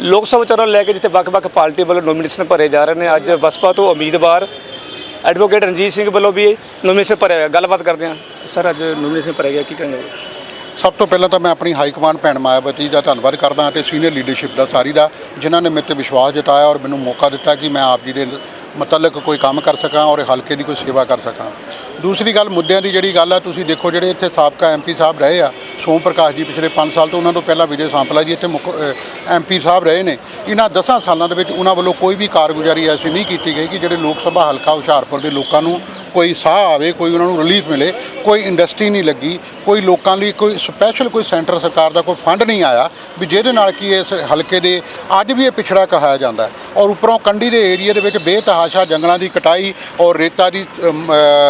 ਲੋਕ ਸਭਾ ਚੋਣਾਂ ਨੂੰ ਲੈ ਕੇ ਜਿੱਥੇ ਵੱਖ-ਵੱਖ ਪਾਰਟੀ ਵੱਲੋਂ ਨੋਮੀਨੇਸ਼ਨ ਭਰੇ ਜਾ ਰਹੇ ਨੇ, ਅੱਜ ਬਸਪਾ ਤੋਂ ਉਮੀਦਵਾਰ ਐਡਵੋਕੇਟ ਰਣਜੀਤ ਸਿੰਘ ਵੱਲੋਂ ਵੀ ਨੋਮੀਨੇਸ਼ਨ ਭਰਿਆ ਗਿਆ। ਗੱਲਬਾਤ ਕਰਦੇ ਹਾਂ। ਸਰ, ਅੱਜ ਨੋਮੀਨੇਸ਼ਨ ਭਰਿਆ ਗਿਆ, ਕੀ ਕਹਿੰਦੇ ਸਭ ਤੋਂ ਪਹਿਲਾਂ ਤਾਂ ਮੈਂ ਆਪਣੀ ਹਾਈ ਕਮਾਂਡ ਭੈਣ ਮਾਇਆਵਤੀ ਦਾ ਧੰਨਵਾਦ ਕਰਦਾ ਅਤੇ ਸੀਨੀਅਰ ਲੀਡਰਸ਼ਿਪ ਦਾ ਸਾਰੀ ਦਾ, ਜਿਨ੍ਹਾਂ ਨੇ ਮੇਰੇ ਤੇ ਵਿਸ਼ਵਾਸ ਜਤਾਇਆ ਔਰ ਮੈਨੂੰ ਮੌਕਾ ਦਿੱਤਾ ਕਿ ਮੈਂ ਆਪ ਜੀ ਦੇ ਮਤਲਬ ਕੋਈ ਕੰਮ ਕਰ ਸਕਾਂ ਔਰ ਹਲਕੇ ਦੀ ਕੋਈ ਸੇਵਾ ਕਰ ਸਕਾਂ। ਦੂਸਰੀ ਗੱਲ, ਮੁੱਦਿਆਂ ਦੀ ਜਿਹੜੀ ਗੱਲ ਆ, ਤੁਸੀਂ ਦੇਖੋ ਜਿਹੜੇ ਇੱਥੇ ਸਾਬਕਾ ਐਮਪੀ ਸਾਹਿਬ ਰਹੇ ਆ ਸੋਮ ਪ੍ਰਕਾਸ਼ ਜੀ ਪਿਛਲੇ 5 ਸਾਲ ਤੋਂ ਉਹਨਾਂ ਤੋਂ ਪਹਿਲਾਂ ਵਿਜੇ ਸਾਂਪਲਾ ਜੀ, ਇੱਥੇ ਮੁੱਖ ਐਮਪੀ ਸਾਹਿਬ ਰਹੇ ਨੇ। ਇਹਨਾਂ 10 ਸਾਲਾਂ ਦੇ ਵਿੱਚ ਉਹਨਾਂ ਵੱਲੋਂ ਕੋਈ ਵੀ ਕਾਰਗੁਜ਼ਾਰੀ ਐਸੀ ਨਹੀਂ ਕੀਤੀ ਗਈ ਕਿ ਜਿਹੜੇ ਲੋਕ ਸਭਾ ਹਲਕਾ ਹੁਸ਼ਿਆਰਪੁਰ ਦੇ ਲੋਕਾਂ ਨੂੰ ਕੋਈ ਸਾਹ ਆਵੇ ਕੋਈ ਉਹਨਾਂ ਨੂੰ ਰਿਲੀਫ ਮਿਲੇ ਕੋਈ ਇੰਡਸਟਰੀ ਨਹੀਂ ਲੱਗੀ ਕੋਈ ਲੋਕਾਂ ਲਈ ਕੋਈ ਸਪੈਸ਼ਲ ਕੋਈ ਸੈਂਟਰ ਸਰਕਾਰ ਦਾ ਕੋਈ ਫੰਡ ਨਹੀਂ ਆਇਆ ਵੀ ਜਿਹਦੇ ਨਾਲ ਕਿ ਇਸ ਹਲਕੇ ਦੇ ਅੱਜ ਵੀ ਇਹ ਪਿਛੜਾ ਕਹਾਇਆ ਜਾਂਦਾ ਔਰ ਉੱਪਰੋਂ ਕੰਢੀ ਦੇ ਏਰੀਆ ਦੇ ਵਿੱਚ ਬੇਤਹਾਸ਼ਾ ਜੰਗਲਾਂ ਦੀ ਕਟਾਈ ਔਰ ਰੇਤਾ ਦੀ ਅਮ,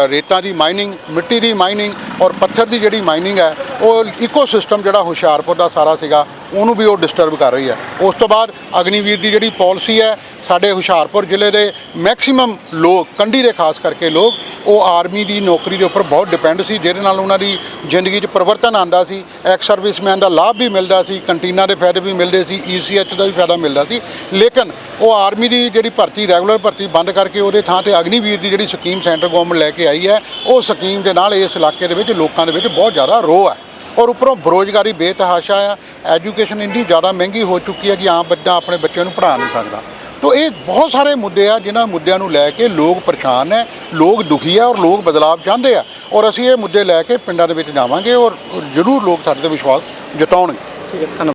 ਰੇਤਾ ਦੀ ਮਾਈਨਿੰਗ ਮਿੱਟੀ ਦੀ ਮਾਈਨਿੰਗ ਔਰ ਪੱਥਰ ਦੀ ਜਿਹੜੀ ਮਾਈਨਿੰਗ ਹੈ ਉਹ ਇਕੋਸਿਸਟਮ ਜਿਹੜਾ ਹੁਸ਼ਿਆਰਪੁਰ ਦਾ ਸਾਰਾ ਸੀਗਾ ਉਹਨੂੰ ਵੀ ਉਹ ਡਿਸਟਰਬ ਕਰ ਰਹੀ ਹੈ। ਉਸ ਤੋਂ ਬਾਅਦ ਅਗਨੀਵੀਰ ਦੀ ਜਿਹੜੀ ਪਾਲਿਸੀ ਹੈ, ਸਾਡੇ ਹੁਸ਼ਿਆਰਪੁਰ ਜ਼ਿਲ੍ਹੇ ਦੇ ਮੈਕਸਿਮਮ ਲੋਕ, ਕੰਢੀ ਦੇ ਖਾਸ ਕਰਕੇ ਲੋਕ, ਉਹ ਆਰਮੀ ਦੀ ਨੌਕਰੀ ਦੇ ਉੱਪਰ ਬਹੁਤ ਡਿਪੈਂਡ ਸੀ, ਜਿਹਦੇ ਨਾਲ ਉਹਨਾਂ ਦੀ ਜ਼ਿੰਦਗੀ 'ਚ ਪਰਿਵਰਤਨ ਆਂਦਾ ਸੀ ਐਕਸ ਸਰਵਿਸਮੈਨ ਦਾ ਲਾਭ ਵੀ ਮਿਲਦਾ ਸੀ ਕੰਟੀਨਾਂ ਦੇ ਫਾਇਦੇ ਵੀ ਮਿਲਦੇ ਸੀ ਈਸੀਐਚ ਦਾ ਵੀ ਫਾਇਦਾ ਮਿਲਦਾ ਸੀ। ਲੇਕਿਨ ਉਹ ਆਰਮੀ ਦੀ ਜਿਹੜੀ ਭਰਤੀ ਰੈਗੂਲਰ ਭਰਤੀ ਬੰਦ ਕਰਕੇ ਉਹਦੇ ਥਾਂ ਤੇ ਅਗਨੀਵੀਰ ਦੀ ਜਿਹੜੀ ਸਕੀਮ ਸੈਂਟਰ ਗਵਰਨਮੈਂਟ ਲੈ ਕੇ ਆਈ ਹੈ, ਉਹ ਸਕੀਮ ਦੇ ਨਾਲ ਇਸ ਇਲਾਕੇ ਦੇ ਵਿੱਚ ਲੋਕਾਂ ਦੇ ਵਿੱਚ ਬਹੁਤ ਜ਼ਿਆਦਾ ਰੋਹ ਹੈ। ਔਰ ਉੱਪਰੋਂ ਬੇਰੁਜ਼ਗਾਰੀ, ਬੇਤਹਾਸ਼ਾ ਆ। ਐਜੂਕੇਸ਼ਨ ਇੰਨੀ ਜ਼ਿਆਦਾ ਮਹਿੰਗੀ ਹੋ ਚੁੱਕੀ ਹੈ ਕਿ ਆਮ ਬੱਚਾ ਆਪਣੇ ਬੱਚਿਆਂ ਨੂੰ ਪੜ੍ਹਾ ਨਹੀਂ ਸਕਦਾ। ਤੋ ਇਹ ਬਹੁਤ ਸਾਰੇ ਮੁੱਦੇ ਆ ਜਿਨ੍ਹਾਂ ਮੁੱਦਿਆਂ ਨੂੰ ਲੈ ਕੇ ਲੋਕ ਪਰੇਸ਼ਾਨ ਹੈ ਲੋਕ ਦੁਖੀ ਆ ਔਰ ਲੋਕ ਬਦਲਾਵ ਚਾਹੁੰਦੇ ਆ। ਔਰ ਅਸੀਂ ਇਹ ਮੁੱਦੇ ਲੈ ਕੇ ਪਿੰਡਾਂ ਦੇ ਵਿੱਚ ਜਾਵਾਂਗੇ ਔਰ ਜ਼ਰੂਰ ਲੋਕ ਸਾਡੇ ਤੇ ਵਿਸ਼ਵਾਸ ਜਤਾਉਣਗੇ। ਠੀਕ ਹੈ, ਧੰਨਵਾਦ।